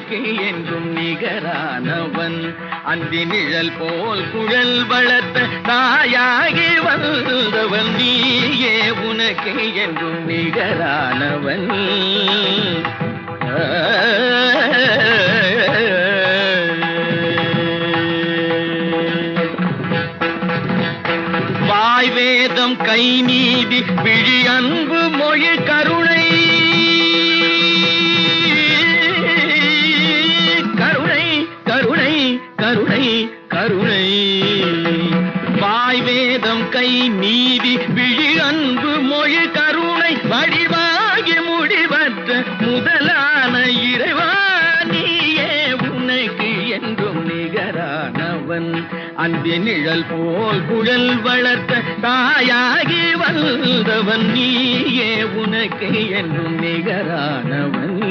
உனக்கு என்றும் நிகரானவன். அந்தி நிழல் போல் குழல் வளர்த்த தாயாகி வந்தவன். நீயே உனக்கு என்றும் நிகரானவன். வாய் வேதம் கை நீதி விழி அன்பு மொழி கருணை கருணை கருணை. வாய் வேதம் கை நீதி விழி அன்பு மொழி கருணை. வடிவாகி முடிவற்ற முதலான இறைவா நீயே உனக்கு என்றும் நிகரானவன். அந்தி நிழல் போல் குழல் வளர்த்த தாயாகி வந்தவன் நீயே உனக்கு என்றும் நிகரானவன்.